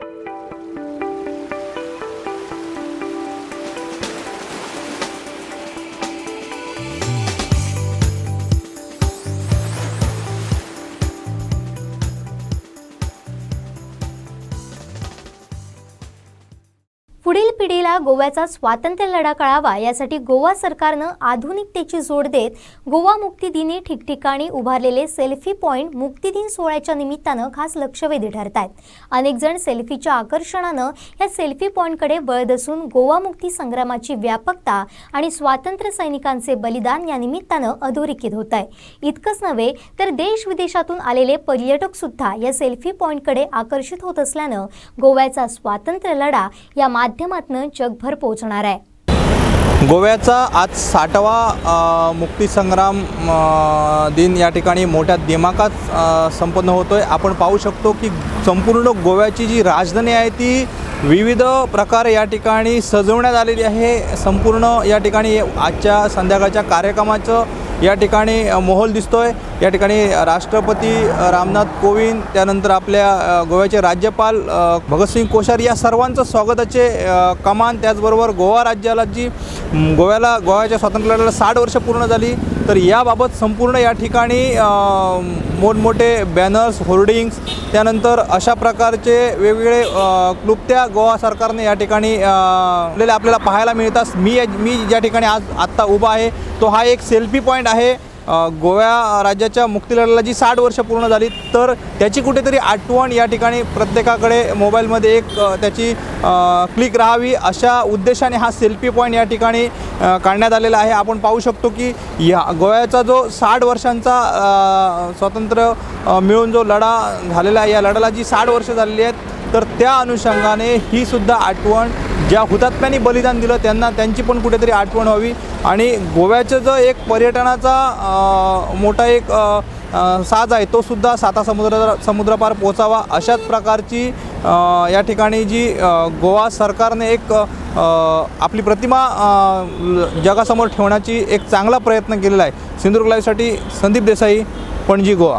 Thank you. पुढील पिढीला गोव्याचा स्वातंत्र्य लढा कळावा यासाठी गोवा सरकारनं आधुनिकतेची जोड देत गोवा मुक्ती दिनी ठिकठिकाणी उभारलेले सेल्फी पॉईंट मुक्ती दिन सोहळ्याच्या निमित्तानं खास लक्षवेधी ठरत आहेत अनेक जण सेल्फीच्या आकर्षणानं या सेल्फी पॉईंटकडे वळत असून गोवा मुक्ती संग्रामाची व्यापकता आणि स्वातंत्र्य सैनिकांचे बलिदान या निमित्तानं अधोरेखित होत आहे इतकंच नव्हे तर देश विदेशातून आलेले पर्यटक सुद्धा या सेल्फी पॉईंटकडे आकर्षित होत असल्यानं गोव्याचा स्वातंत्र्य लढा या माध्यमातून जगभर पोहोचणार आहे. गोव्याचा आज साठवा मुक्तीसंग्राम दिन या ठिकाणी मोठ्या दिमाकात संपन्न होतो आहे आपण पाहू शकतो की संपूर्ण गोव्याची जी राजधानी आहे ती विविध प्रकारे या ठिकाणी सजवण्यात आलेली आहे. संपूर्ण या ठिकाणी आजच्या संध्याकाळच्या कार्यक्रमाचं या ठिकाणी मोहोल दिसतो आहे या ठिकाणी राष्ट्रपती रामनाथ कोविंद त्यानंतर आपल्या गोव्याचे राज्यपाल भगतसिंग कोश्यारी या सर्वांचं स्वागताचे कमान. त्याचबरोबर गोवा राज्याला जी गोव्याला गोव्याच्या स्वातंत्र्य लढ्याला साठ वर्ष पूर्ण झाली. तर याबाबत संपूर्ण या ठिकाणी मोठमोठे बॅनर्स होर्डिंग्स त्यानंतर अशा प्रकारचे वेगवेगळे क्लुप्त्या गोवा सरकारने या ठिकाणी आपल्याला पाहायला मिळतात. मी मी ज्या ठिकाणी आज आत्ता उभा आहे तो हा एक सेल्फी पॉईंट आहे. गोव्या राज्याच्या मुक्तीलढ्याला जी साठ वर्ष पूर्ण झाली तर त्याची कुठेतरी आठवण या ठिकाणी प्रत्येकाकडे मोबाईलमध्ये एक त्याची क्लिक राहावी अशा उद्देशाने हा सेल्फी पॉईंट या ठिकाणी काढण्यात आलेला आहे. आपण पाहू शकतो की या गोव्याचा जो साठ वर्षांचा स्वातंत्र्य मिळून जो लढा झालेला आहे या लढ्याला जी साठ वर्ष झालेली आहेत तर त्या अनुषंगाने ही सुद्धा आठवण ज्या हुतात्म्यांनी बलिदान दिलं त्यांना त्यांची पण कुठेतरी आठवण व्हावी. आणि गोव्याचं जो एक पर्यटनाचा मोठा एक साज आहे तो सुद्धा साता समुद्र समुद्रापार पोचावा अशाच प्रकारची या ठिकाणी जी गोवा सरकारने एक आपली प्रतिमा जगासमोर ठेवण्याची एक चांगला प्रयत्न केलेला आहे. सिंधुदुर्ग लाईव्हसाठी संदीप देसाई पणजी गोवा.